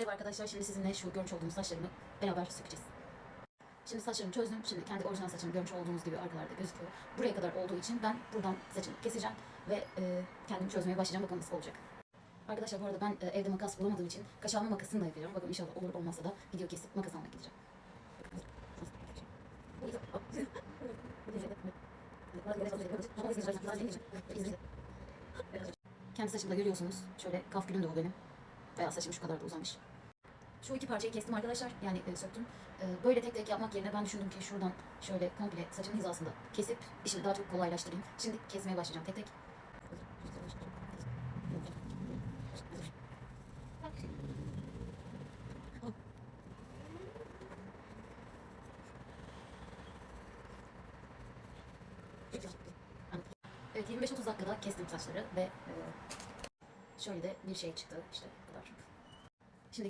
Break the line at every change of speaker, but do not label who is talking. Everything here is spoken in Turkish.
Merhaba arkadaşlar, şimdi sizinle şu görmüş olduğunuz saçlarımı beraber sökeceğiz. Şimdi saçlarımı çözdüm. Şimdi kendi orijinal saçımı görmüş olduğunuz gibi arkalarda gözüküyor. Buraya kadar olduğu için ben buradan saçımı keseceğim ve e, kendimi çözmeye başlayacağım. Bakalım nasıl olacak. Arkadaşlar bu arada ben e, evde makas bulamadığım için kaş alma makasını da yapacağım. Bakın inşallah olur olmazsa da video kesip makas almaya gideceğim. Kendi saçımda görüyorsunuz. Şöyle kaf gülüm de o benim. Beyaz saçım şu kadar da uzamış. Şu iki parçayı kestim arkadaşlar. Yani e, söktüm. E, böyle tek tek yapmak yerine ben düşündüm ki şuradan şöyle komple saçın hizasında kesip işimi daha çok kolaylaştırayım. Şimdi kesmeye başlayacağım tek tek. Evet 25-30 dakikada kestim saçları ve e, şöyle de bir şey çıktı işte